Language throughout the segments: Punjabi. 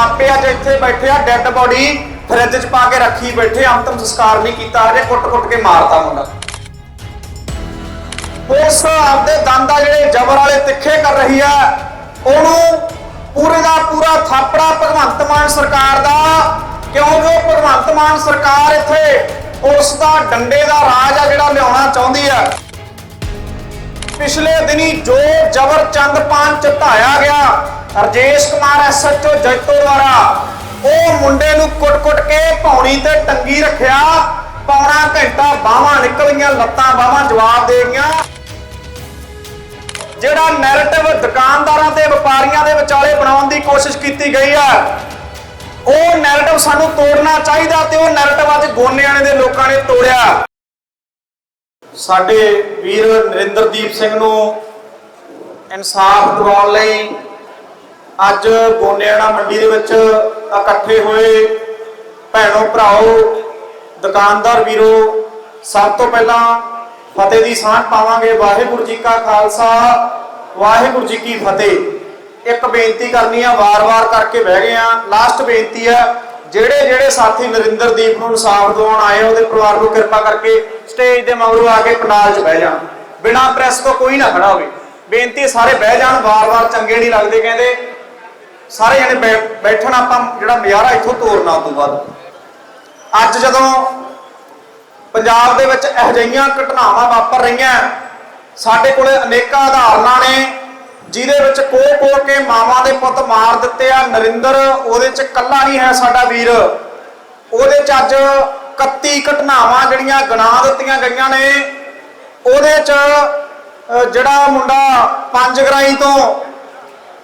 ਮਾਪੇ ਅੱਜ ਇੱਥੇ ਬੈਠੇ ਆ ਡੈੱਡ ਬੋਡੀ ਫਰਿੱਜ 'ਚ ਪਾ ਕੇ ਰੱਖੀ ਬੈਠੇ ਅੰਤਮ ਸੰਸਕਾਰ ਨਹੀਂ ਕੀਤਾ ਹਜੇ ਕੁੱਟ-ਕੁੱਟ ਕੇ ਮਾਰਤਾ ਮੁੰਡਾ। ਪੁਲਿਸ ਆਪਦੇ ਦੰਦਾ ਜਿਹੜੇ ਜ਼ਬਰ ਵਾਲੇ ਤਿੱਖੇ ਕਰ ਰਹੀ ਆ, ਉਹਨੂੰ ਪੂਰੇ ਦਾ ਪੂਰਾ ਥਾਪੜਾ ਭਗਵੰਤ ਮਾਨ ਸਰਕਾਰ ਦਾ, ਕਿਉਂਕਿ ਭਗਵੰਤ ਮਾਨ ਸਰਕਾਰ ਇੱਥੇ ਪੁਲਿਸ ਦਾ ਡੰਡੇ ਦਾ ਰਾਜ ਆ ਜਿਹੜਾ ਲਿਆਉਣਾ ਚਾਹੁੰਦੀ ਆ। ਪਿਛਲੇ ਦਿਨੀ ਜੋ ਜਬਰ ਚੰਦ ਪਾਨ ਚਟਾਇਆ ਗਿਆ ਰਜੇਸ਼ ਕੁਮਾਰ ਐਸਐਚਓ ਜੈਤੋ ਦੁਆਰਾ। ਉਹ ਮੁੰਡੇ ਨੂੰ ਕੁੱਟ-ਕੁੱਟ ਕੇ ਪੌਣੀ ਤੇ ਟੰਗੀ ਰੱਖਿਆ। ਪੌਣਾ ਘੰਟਾ ਬਾਹਾਂ ਨਿਕਲੀਆਂ, ਲੱਤਾਂ ਬਾਹਾਂ ਜਵਾਬ ਦੇ ਗਈਆਂ। ਜਿਹੜਾ ਨੈਰੇਟਿਵ ਦੁਕਾਨਦਾਰਾਂ ਤੇ ਵਪਾਰੀਆਂ ਦੇ ਵਿਚਾਲੇ ਬਣਾਉਣ ਦੀ ਕੋਸ਼ਿਸ਼ ਕੀਤੀ ਗਈ ਆ ਉਹ ਨੈਰੇਟਿਵ ਸਾਨੂੰ ਤੋੜਨਾ ਚਾਹੀਦਾ ਤੇ ਉਹ ਨੈਰੇਟਿਵ ਅੱਜ ਗੋਨਿਆਣੇ ਦੇ ਲੋਕਾਂ ਨੇ ਤੋੜਿਆ। ਸਾਡੇ ਵੀਰ ਨਰਿੰਦਰਦੀਪ ਸਿੰਘ ਨੂੰ ਇਨਸਾਫ ਦਿਵਾਉਣ ਲਈ ਅੱਜ ਗੋਨਿਆਣਾ ਮੰਡੀ ਦੇ ਵਿੱਚ ਇਕੱਠੇ ਹੋਏ ਭੈਣੋ ਭਰਾਓ, ਦੁਕਾਨਦਾਰ ਵੀਰੋ, ਸਭ ਤੋਂ ਪਹਿਲਾਂ ਫਤਿਹ ਦੀ ਸਾਂਝ ਪਾਵਾਂਗੇ। ਵਾਹਿਗੁਰੂ ਜੀ ਕਾ ਖਾਲਸਾ, ਵਾਹਿਗੁਰੂ ਜੀ ਕੀ ਫਤਿਹ। ਇੱਕ ਬੇਨਤੀ ਕਰਨੀ ਆ, ਵਾਰ-ਵਾਰ ਕਰਕੇ ਬਹਿ ਗਏ ਆ। ਲਾਸਟ ਬੇਨਤੀ ਆ ਜਿਹੜੇ ਜਿਹੜੇ ਸਾਥੀ ਨਰਿੰਦਰਦੀਪ ਨੂੰ ਇਨਸਾਫ ਦਿਵਾਉਣ ਆਏ ਉਹਦੇ ਪਰਿਵਾਰ ਨੂੰ ਕਿਰਪਾ ਕਰਕੇ ਸਟੇਜ ਦੇ ਮਗਰੋਂ ਆ ਕੇ ਪੰਡਾਲ 'ਚ ਬਹਿ ਜਾਣ। ਬਿਨਾਂ ਪ੍ਰੈਸ ਤੋਂ ਕੋਈ ਨਾ ਖੜਾ ਹੋਵੇ। ਬੇਨਤੀ ਸਾਰੇ ਬਹਿ ਜਾਣ, ਵਾਰ-ਵਾਰ ਚੰਗੇ ਨਹੀਂ ਲੱਗਦੇ, ਕਹਿੰਦੇ ਸਾਰੇ ਜਣੇ ਬੈ- ਬੈਠਣ ਆਪਾਂ ਜਿਹੜਾ ਨਜ਼ਾਰਾ ਇੱਥੋਂ ਤੋਰਨਾ ਉਸ ਤੋਂ ਬਾਅਦ। ਅੱਜ ਜਦੋਂ ਪੰਜਾਬ ਦੇ ਵਿੱਚ ਇਹੋ ਜਿਹੀਆਂ ਘਟਨਾਵਾਂ ਵਾਪਰ ਰਹੀਆਂ, ਸਾਡੇ ਕੋਲੇ ਅਨੇਕਾਂ ਉਦਾਹਰਨਾਂ ਨੇ, ਜਿਹਦੇ ਵਿੱਚ ਕੋਹ ਕੋਹ ਕੇ ਮਾਵਾਂ ਦੇ ਪੁੱਤ ਮਾਰ ਦਿੱਤੇ ਆ। ਨਰਿੰਦਰ, ਉਹਦੇ ਚ ਕੱਲਾ ਨਹੀਂ ਹੈ ਸਾਡਾ ਵੀਰ। ਉਹਦੇ ਚ ਅੱਜ 31 ਘਟਨਾਵਾਂ ਜਿਹੜੀਆਂ ਗਣਾ ਦਿੱਤੀਆਂ ਗਈਆਂ ਨੇ। ਉਹਦੇ ਚ ਜਿਹੜਾ ਮੁੰਡਾ ਪੰਜ ਗਰਾਈ ਤੋਂ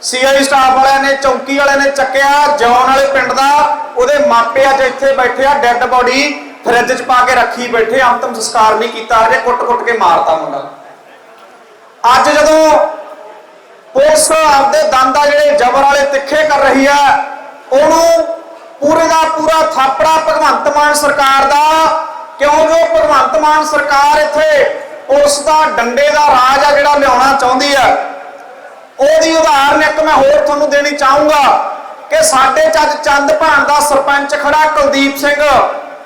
ਸੀਆਈ ਸਟਾਫ ਵਾਲਿਆਂ ਨੇ, ਚੌਂਕੀ ਵਾਲਿਆਂ ਨੇ ਚੱਕਿਆ ਜੌਨ ਵਾਲੇ ਪਿੰਡ ਦਾ, ਉਹਦੇ ਮਾਪੇ ਅੱਜ ਇੱਥੇ ਬੈਠੇ ਆ, ਡੈੱਡ ਬੋਡੀ ਫਰਿੱਜ 'ਚ ਪਾ ਕੇ ਰੱਖੀ ਬੈਠੇ, ਅੰਤਮ ਸੰਸਕਾਰ ਨਹੀਂ ਕੀਤਾ ਹਜੇ ਕੁੱਟ-ਕੁੱਟ ਕੇ ਮਾਰਤਾ ਮੁੰਡਾ। ਅੱਜ ਜਦੋਂ ਪੁਲਿਸ ਆਪਦੇ ਦੰਦਾ ਜਿਹੜੇ ਜ਼ਬਰ ਵਾਲੇ ਤਿੱਖੇ ਕਰ ਰਹੀ ਆ, ਉਹਨੂੰ ਪੂਰੇ ਦਾ ਪੂਰਾ ਥਾਪੜਾ ਭਗਵੰਤ ਮਾਨ ਸਰਕਾਰ ਦਾ, ਕਿਉਂ ਜੋ ਭਗਵੰਤ ਮਾਨ ਸਰਕਾਰ ਇੱਥੇ ਪੁਲਿਸ ਦਾ ਡੰਡੇ ਦਾ ਰਾਜ ਆ ਜਿਹੜਾ ਲਿਆਉਣਾ ਚਾਹੁੰਦੀ ਆ ਉਹਦੀ ਉਦਾਹਰਨ ਇੱਕ ਮੈਂ ਹੋਰ ਤੁਹਾਨੂੰ ਦੇਣੀ ਚਾਹੂੰਗਾ ਕਿ ਸਾਡੇ ਚ ਚੰਦ ਭਾਣ ਦਾ ਸਰਪੰਚ ਖੜਾ ਕੁਲਦੀਪ ਸਿੰਘ।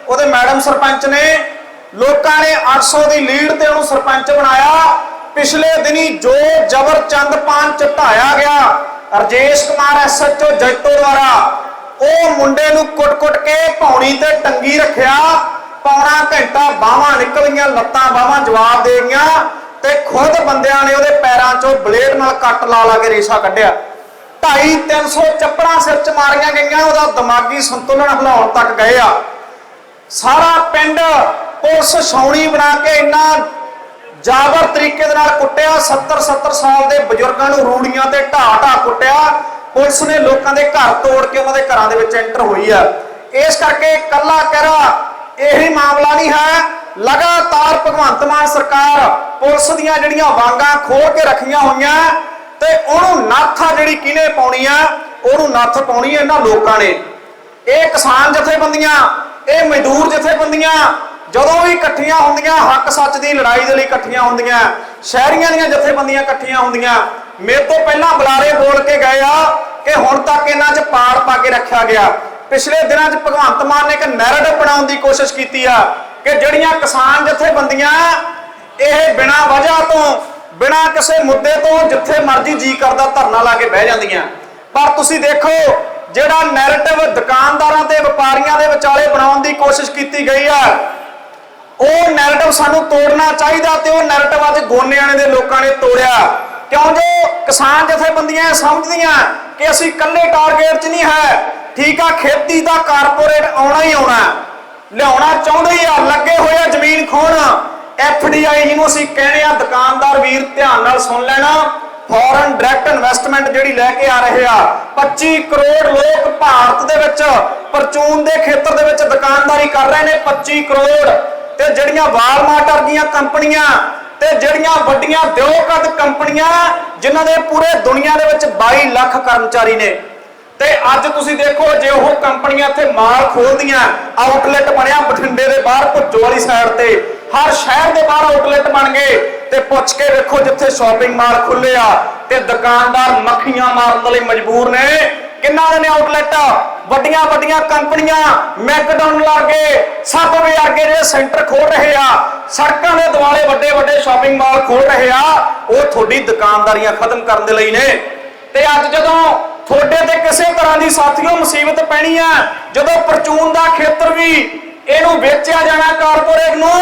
ਉਹਦੇ ਮੈਡਮ ਸਰਪੰਚ ਨੇ ਲੋਕਾਂ ਨੇ 800 ਦੀ ਲੀਡ ਤੇ ਉਹਨੂੰ ਸਰਪੰਚ ਬਣਾਇਆ। ਪਿਛਲੇ ਦਿਨੀ ਜੋ ਜਬਰ ਚੰਦ ਪਾਨ ਚਟਾਇਆ ਗਿਆ, ਰਜੇਸ਼ ਕੁਮਾਰ ਐਸਐਚਓ ਜੈਤੋ ਦੁਆਰਾ, ਉਹ ਮੁੰਡੇ ਨੂੰ ਕੁੱਟ-ਕੁੱਟ ਕੇ ਪੌਣੀ ਤੇ ਟੰਗੀ ਰੱਖਿਆ। ਪੌਣਾ ਘੰਟਾ ਬਾਹਾਂ ਨਿਕਲੀਆਂ, ਲੱਤਾਂ ਬਾਹਾਂ ਜਵਾਬ ਦੇ ਗਈਆਂ। ਤੇ ਖੁਦ ਬੰਦਿਆਂ ਨੇ ਉਹਦੇ ਪੈਰਾਂ 'ਚੋਂ ਬਲੇਡ ਨਾਲ ਕੱਟ ਲਾ ਲਾ ਕੇ ਰੇਸ਼ਾ ਕੱਢਿਆ। 2.5 300 ਚੱਪੜਾਂ ਸਿਰ 'ਚ ਮਾਰੀਆਂ ਗਈਆਂ, ਉਹਦਾ ਦਿਮਾਗੀ ਸੰਤੁਲਨ ਹਿਲਾਉਣ ਤੱਕ ਗਏ ਆ। ਸਾਰਾ ਪਿੰਡ ਪੁਲਿਸ ਛਾਉਣੀ ਬਣਾ ਕੇ ਇੰਨਾ ਜਾਬਰ ਤਰੀਕੇ ਦੇ ਨਾਲ ਕੁੱਟਿਆ 70 70 ਸਾਲ ਦੇ ਬਜ਼ੁਰਗਾਂ ਨੂੰ ਰੂੜੀਆਂ ਤੇ ਢਾਹ ਢਾਹ ਕੁੱਟਿਆ। ਪੁਲਿਸ ਨੇ ਲੋਕਾਂ ਦੇ ਘਰ ਤੋੜ ਕੇ ਉਹਨਾਂ ਦੇ ਘਰਾਂ ਦੇ ਵਿੱਚ ਐਂਟਰ ਹੋਈ ਆ। ਇਸ ਕਰਕੇ ਕੱਲਾ ਕਹਿਰਾ ਇਹੀ ਮਾਮਲਾ ਨਹੀਂ ਹੈ ਲਗਾਤਾਰ ਭਗਵੰਤ ਮਾਨ ਸਰਕਾਰ ਪੁਲਿਸ ਦੀਆਂ ਜਿਹੜੀਆਂ ਵਾਂਗਾਂ ਖੋਲ ਕੇ ਰੱਖੀਆਂ ਹੋਈਆਂ ਤੇ ਉਹਨੂੰ ਨਾਥਾ ਜਿਹੜੀ ਕਿਨੇ ਪਾਉਣੀ ਆ, ਉਹਨੂੰ ਨੱਥ ਪਾਉਣੀ ਆ ਇਹਨਾਂ ਲੋਕਾਂ ਨੇ। ਇਹ ਕਿਸਾਨ ਜਥੇਬੰਦੀਆਂ, ਇਹ ਮਜ਼ਦੂਰ ਜਥੇਬੰਦੀਆਂ ਜਦੋਂ ਵੀ ਇਕੱਠੀਆਂ ਹੁੰਦੀਆਂ, ਹੱਕ ਸੱਚ ਦੀ ਲੜਾਈ ਦੇ ਲਈ ਇਕੱਠੀਆਂ ਹੁੰਦੀਆਂ, ਸ਼ਹਿਰੀਆਂ ਦੀਆਂ ਜਥੇਬੰਦੀਆਂ ਇਕੱਠੀਆਂ ਹੁੰਦੀਆਂ, ਮੇਰੇ ਤੋਂ ਪਹਿਲਾਂ ਬੁਲਾਰੇ ਬੋਲ ਕੇ ਗਏ ਆ ਕਿ ਹੁਣ ਤੱਕ ਇਹਨਾਂ 'ਚ ਪਾੜ ਪਾ ਕੇ ਰੱਖਿਆ ਗਿਆ। ਪਿਛਲੇ ਦਿਨਾਂ 'ਚ ਭਗਵੰਤ ਮਾਨ ਨੇ ਇੱਕ ਨੈਰੇਟਿਵ ਬਣਾਉਣ ਦੀ ਕੋਸ਼ਿਸ਼ ਕੀਤੀ ਆ। ਕਿ ਜਿਹੜੀਆਂ ਕਿਸਾਨ ਜਥੇਬੰਦੀਆਂ ਇਹ ਬਿਨਾਂ ਵਜ੍ਹਾ ਤੋਂ, ਬਿਨਾਂ ਕਿਸੇ ਮੁੱਦੇ ਤੋਂ ਜਿੱਥੇ ਮਰਜ਼ੀ ਜੀ ਕਰਦਾ ਧਰਨਾ ਲਾ ਕੇ ਬਹਿ ਜਾਂਦੀਆਂ। ਪਰ ਤੁਸੀਂ ਦੇਖੋ, ਜਿਹੜਾ ਨੈਰੇਟਿਵ ਦੁਕਾਨਦਾਰਾਂ ਤੇ ਵਪਾਰੀਆਂ ਦੇ ਵਿਚਾਲੇ ਬਣਾਉਣ ਦੀ ਕੋਸ਼ਿਸ਼ ਕੀਤੀ ਗਈ ਆ, ਉਹ ਨੈਰੇਟਿਵ ਸਾਨੂੰ ਤੋੜਨਾ ਚਾਹੀਦਾ ਤੇ ਉਹ ਨੈਰੇਟਿਵ ਅੱਜ ਗੋਨਿਆਣੇ ਦੇ ਲੋਕਾਂ ਨੇ ਤੋੜਿਆ। ਕਿਉਂ ਜੋ ਕਿਸਾਨ ਜਥੇਬੰਦੀਆਂ ਇਹ ਸਮਝਦੀਆਂ ਕਿ ਅਸੀਂ ਇਕੱਲੇ ਟਾਰਗੇਟ 'ਚ ਨਹੀਂ ਹੈ, ਠੀਕ ਆ, ਖੇਤੀ ਦਾ ਕਾਰਪੋਰੇਟ ਆਉਣਾ ਹੀ ਆਉਣਾ। ਲਿਆਉਣਾ ਚਾਹੁੰਦੇ ਆ, ਲੱਗੇ ਹੋਏ ਆ ਜ਼ਮੀਨ ਖੋਣ। ਐਫਡੀਆਈ ਜਿਹਨੂੰ ਅਸੀਂ ਕਹਿੰਦੇ ਆ, ਦੁਕਾਨਦਾਰ ਵੀਰ ਧਿਆਨ ਨਾਲ ਸੁਣ ਲੈਣਾ। ਫੋਰਨ ਡਾਇਰੈਕਟ ਇਨਵੈਸਟਮੈਂਟ ਜਿਹੜੀ ਲੈ ਕੇ ਆ ਰਹੇ ਆ 25 ਕਰੋੜ ਲੋਕ ਭਾਰਤ ਦੇ ਵਿੱਚ, ਪਰਚੂਨ ਦੇ ਖੇਤਰ ਦੇ ਵਿੱਚ ਦੁਕਾਨਦਾਰੀ ਕਰ ਰਹੇ ਨੇ 25 ਕਰੋੜ। ਤੇ ਜਿਹੜੀਆਂ ਵਾਲਮਾਰਟ ਵਰਗੀਆਂ ਕੰਪਨੀਆਂ ਤੇ ਜਿਹੜੀਆਂ ਵੱਡੀਆਂ ਦਿਓਕਦ ਕੰਪਨੀਆਂ, ਜਿਨ੍ਹਾਂ ਦੇ ਪੂਰੇ ਦੁਨੀਆ ਦੇ ਵਿੱਚ 22 ਲੱਖ ਕਰਮਚਾਰੀ ਨੇ। ਤੇ ਅੱਜ ਤੁਸੀਂ ਦੇਖੋ, ਜੇ ਉਹ ਕੰਪਨੀਆਂ ਇੱਥੇ ਮਾਲ ਖੋਲਦੀਆਂ, ਆਊਟਲੈਟ ਬਣਿਆ ਬਠਿੰਡੇ ਦੇ ਬਾਹਰ, ਭੁੱਜੋ ਵਾਲੀ ਸਾਈਡ ਤੇ। ਹਰ ਸ਼ਹਿਰ ਦੇ ਬਾਹਰ ਆਊਟਲੈਟ ਬਣ ਗਏ। ਤੇ ਪੁੱਛ ਕੇ ਵੇਖੋ ਜਿੱਥੇ ਸ਼ਾਪਿੰਗ ਮਾਲ ਖੁੱਲੇ ਆ। ਤੇ ਦੁਕਾਨਦਾਰ ਮੱਖੀਆਂ ਮਾਰਨ ਲਈ ਮਜਬੂਰ ਨੇ। ਕਿੰਨਾ ਨੇ ਆਊਟਲੈਟ? ਵੱਡੀਆਂ ਵੱਡੀਆਂ ਕੰਪਨੀਆਂ ਮੈਕਡੋਨਲਡ ਵਰਗੇ ਸਬਵੇ ਵਰਗੇ ਜਿਹੜੇ ਸੈਂਟਰ ਖੋਲ ਰਹੇ ਆ। ਸੜਕਾਂ ਦੇ ਦੁਆਲੇ ਵੱਡੇ ਵੱਡੇ ਸ਼ਾਪਿੰਗ ਮਾਲ ਖੋਲ ਰਹੇ ਆ। ਉਹ ਤੁਹਾਡੀ ਦੁਕਾਨਦਾਰੀਆਂ ਖਤਮ ਕਰਨ ਦੇ ਲਈ ਨੇ। ਤੇ ਅੱਜ ਜਦੋਂ ਤੁਹਾਡੇ ਤੇ ਕਿਸੇ ਤਰ੍ਹਾਂ ਦੀ ਸਾਥੀਓ ਮੁਸੀਬਤ ਪੈਣੀ ਆ। ਜਦੋਂ ਪਰਚੂਨ ਦਾ ਖੇਤਰ ਵੀ ਇਹਨੂੰ ਵੇਚਿਆ ਜਾਣਾ ਕਾਰਪੋਰੇਟ ਨੂੰ,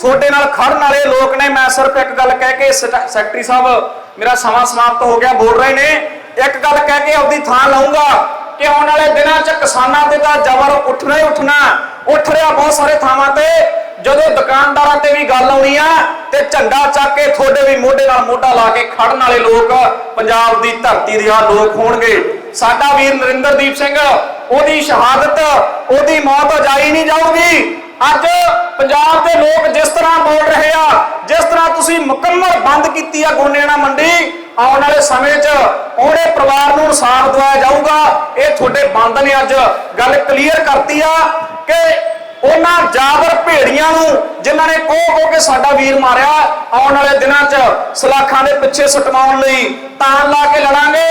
ਤੁਹਾਡੇ ਨਾਲ ਖੜਨ ਵਾਲੇ ਲੋਕ ਨੇ, ਮੈਂ ਸਿਰਫ ਇੱਕ ਗੱਲ ਕਹਿ ਕੇ ਸੈਕਟਰੀ ਸਾਹਿਬ, ਮੇਰਾ ਸਮਾਂ ਸਮਾਪਤ ਹੋ ਗਿਆ, ਬੋਲ ਰਹੇ ਨੇ। ਇੱਕ ਗੱਲ ਕਹਿ ਕੇ ਆਪਦੀ ਥਾਂ ਲਾਉਂਗਾ ਕਿ ਆਉਣ ਵਾਲੇ ਦਿਨਾਂ 'ਚ ਕਿਸਾਨਾਂ ਤੇ ਤਾਂ ਜ਼ਬਰ ਉੱਠਣਾ ਹੀ ਉੱਠਣਾ। ਉੱਠ ਰਿਹਾ ਬਹੁਤ ਸਾਰੇ ਥਾਵਾਂ ਤੇ। ਦੁਕਾਨਦਾਰਾਂ ਤੇ ਵੀ ਗੱਲ ਆਉਣੀ ਆ ਤੇ ਝੰਡਾ ਚੱਕ ਕੇ ਤੁਹਾਡੇ ਵੀ ਮੋਢੇ ਨਾਲ ਮੋਢਾ ਲਾ ਕੇ ਖੜਨ ਵਾਲੇ ਲੋਕ ਪੰਜਾਬ ਦੀ ਧਰਤੀ ਦੇ ਆ ਲੋਕ ਹੋਣਗੇ। ਸਾਡਾ ਵੀਰ ਨਰਿੰਦਰਦੀਪ ਸਿੰਘ, ਉਹਦੀ ਸ਼ਹਾਦਤ, ਉਹਦੀ ਮੌਤ ਜਾਈ ਨਹੀਂ ਜਾਊਗੀ। ਅੱਜ ਪੰਜਾਬ ਦੇ ਲੋਕ ਜਿਸ ਤਰ੍ਹਾਂ ਬੋਲ ਰਹੇ ਆ, ਜਿਸ ਤਰ੍ਹਾਂ ਤੁਸੀਂ ਮੁਕੰਮਲ ਬੰਦ ਕੀਤੀ ਆ ਗੋਨੇਣਾ ਮੰਡੀ, ਆਉਣ ਵਾਲੇ ਸਮੇਂ 'ਚ ਉਹਨੇ ਪਰਿਵਾਰ ਨੂੰ ਇਨਸਾਫ ਦਿਵਾਇਆ ਜਾਊਗਾ। ਇਹ ਤੁਹਾਡੇ ਬੰਦ ਨੇ ਅੱਜ ਗੱਲ ਕਲੀਅਰ ਕਰਤੀ ਆ ਕਿ ਉਹਨਾਂ ਜਾਬਰ ਭੇੜੀਆਂ ਨੂੰ ਜਿਨ੍ਹਾਂ ਨੇ ਕੋਹ ਕੋ ਕੇ ਸਾਡਾ ਵੀਰ ਮਾਰਿਆ, ਆਉਣ ਵਾਲੇ ਦਿਨਾਂ 'ਚ ਸਲਾਖਾਂ ਦੇ ਪਿੱਛੇ ਸਟਵਾਉਣ ਲਈ ਤਾਨ ਲਾ ਕੇ ਲੜਾਂਗੇ।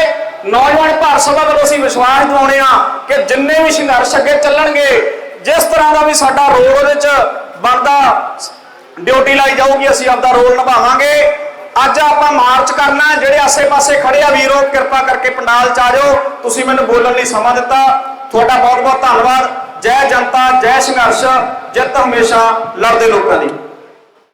ਨੌਜਵਾਨ ਭਾਰਤ ਸਭਾ ਵੱਲੋਂ ਅਸੀਂ ਵਿਸ਼ਵਾਸ ਦਿਵਾਉਣੇ ਆ ਕਿ ਜਿੰਨੇ ਵੀ ਸੰਘਰਸ਼ ਅੱਗੇ ਚੱਲਣਗੇ, ਜਿਸ ਤਰ੍ਹਾਂ ਦਾ ਵੀ ਸਾਡਾ ਰੋਲ ਉਹਦੇ 'ਚ ਬਣਦਾ, ਡਿਊਟੀ ਲਾਈ ਜਾਊਗੀ, ਅਸੀਂ ਆਪਦਾ ਰੋਲ ਨਿਭਾਵਾਂਗੇ। ਅੱਜ ਆਪਾਂ ਮਾਰਚ ਕਰਨਾ ਜਿਹੜੇ ਆਸੇ-ਪਾਸੇ ਖੜੇ ਆ ਵੀਰੋ, ਕਿਰਪਾ ਕਰਕੇ ਪੰਡਾਲ ਚ ਆ ਜਾਓ। ਤੁਸੀਂ ਮੈਨੂੰ ਬੋਲਣ ਲਈ ਸਮਾਂ ਦਿੱਤਾ। ਤੁਹਾਡਾ ਬਹੁਤ-ਬਹੁਤ ਧੰਨਵਾਦ। ਜੈ ਜਨਤਾ, ਜੈ ਸੰਘਰਸ਼, ਜਿੱਤ ਹਮੇਸ਼ਾ ਲੜਦੇ ਲੋਕਾਂ ਦੀ।